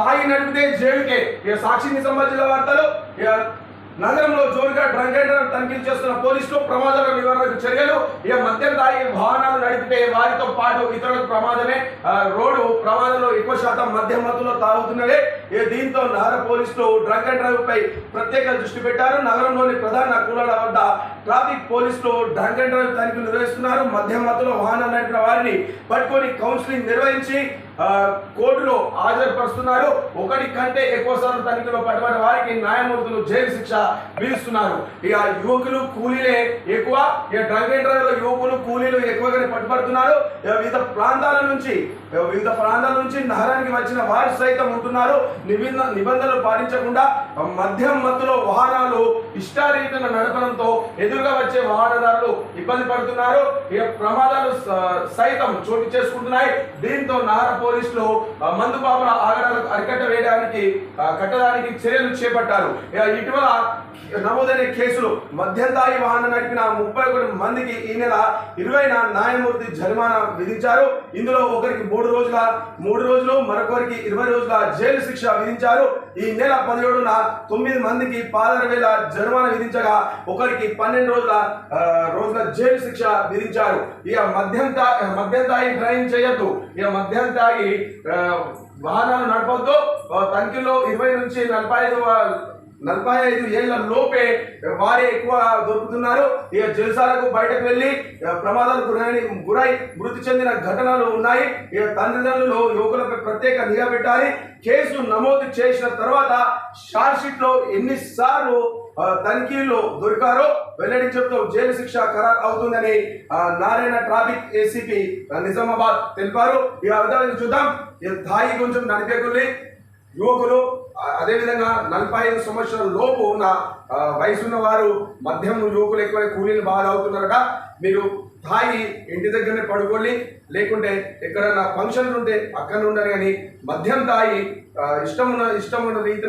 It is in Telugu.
తాగి నడిపితే జైలుకే. ఇక సాక్షి నిజామాబాద్ జిల్లా వార్తలు ఇక నగరంలో జోరుగా డ్రంక్ అండ్ డ్రైవ్ తనిఖీలు చేస్తున్న పోలీసులు ప్రమాదాల నివారణకు చర్యలు. ఇక మద్యం తాగి వాహనాలు నడిపితే వారితో పాటు ఇతరులకు ప్రమాదమే. రోడ్డు ప్రమాదంలో ఎక్కువ శాతం మద్యం మత్తులో తాగుతున్నదే ఇక దీంతో నగర పోలీసులు డ్రంక్ అండ్ డ్రైవ్ పై ప్రత్యేక దృష్టి పెట్టారు. నగరంలోని ప్రధాన కూలాల వద్ద ట్రాఫిక్ పోలీసులు డ్రంక్ అండ్ డ్రైవ్ తనిఖీలు నిర్వహిస్తున్నారు. మద్యం మత్తులో వాహనాలు నడిపిన వారిని పట్టుకొని కౌన్సిలింగ్ నిర్వహించి కోర్టులో హాజరుపరుస్తున్నారు. ఒకటి కంటే ఎక్కువ సార్లు తనిఖీలో పట్టుబడిన వారికి న్యాయమూర్తులు జైలు శిక్ష విధిస్తున్నారు. ఇక యువకులు కూలీలే ఎక్కువ. ఇక డ్రంక్ అండ్ యువకులు కూలీలు ఎక్కువగానే పట్టుబడుతున్నారు. వివిధ ప్రాంతాల నుంచి వివిధ ప్రాంతాల నుంచి నగరానికి వచ్చిన వారు సైతం ఉంటున్నారు. నిబంధన నిబంధనలు పాటించకుండా మద్యం మత్తులో వాహనాలు ఇష్టారీతిన నడపడంతో ఎదురుగా వచ్చే వాహనదారులు ఇబ్బంది పడుతున్నారు. ఇక ప్రమాదాలు సైతం చోటు చేసుకుంటున్నాయి. దీంతో నగర పోలీసులు మందు పాపల ఆగడాలకు అరికట్ట వేయడానికి కట్టడానికి చర్యలు చేపట్టారు. ఇక ఇటీవల నమోదైన కేసులు మద్యం తాగి వాహనం నడిపిన ముప్పై ఒకటి మందికి ఈ నెల ఇరవైన న్యాయమూర్తి జరిమానా విధించారు. ఇందులో ఒకరికి మూడు రోజుల మూడు రోజులు మరొకరికి ఇరవై రోజుల జైలు శిక్ష విధించారు. ఈ నెల పదిహేడున తొమ్మిది మందికి పాదర వేల జరిమానా విధించగా ఒకరికి పన్నెండు రోజుల రోజుల జైలు శిక్ష విధించారు. ఇక మద్యం తా మద్యం తాగి డ్రైవింగ్ చేయొద్దు. ఇక మద్యం తాగి వాహనాలు నడపొద్దు. తంకిలో ఇరవై నుంచి నలభై ఐదు నలభై ఐదు ఏళ్ళ లోపే వారే ఎక్కువ దొరుకుతున్నారు. ఇక జల్సాలకు బయటకు వెళ్ళి ప్రమాదాలు గురై గురై మృతి చెందిన ఘటనలు ఉన్నాయి. ఇక తల్లిదండ్రులు యువకులపై ప్రత్యేక నిఘా పెట్టాలి. కేసు నమోదు చేసిన తర్వాత షార్ట్షీట్లో లో ఎన్నిసార్లు తనిఖీలు దొరికారో వెల్లడి చెప్తూ జైలు శిక్ష ఖరారు అవుతుందని నారాయణ ట్రాఫిక్ ఏసీపీ నిజామాబాద్ తెలిపారు. ఈ అర్థం చూద్దాం. ఇక కొంచెం నడిపేకుల్ని యువకులు అదేవిధంగా నలభై ఐదు సంవత్సరాల లోపు ఉన్న ఆ, వయసున్న వారు మద్యం యువకులు ఎక్కువ కూలీలు బాగా అవుతున్నారట. మీరు తాగి ఇంటి దగ్గరనే పడుకోండి. లేకుంటే ఎక్కడైనా ఫంక్షన్లు ఉంటే అక్కడ ఉండరు కానీ మద్యం తాగి ఇష్టం ఉన్న ఇష్టం ఉన్న రీతిన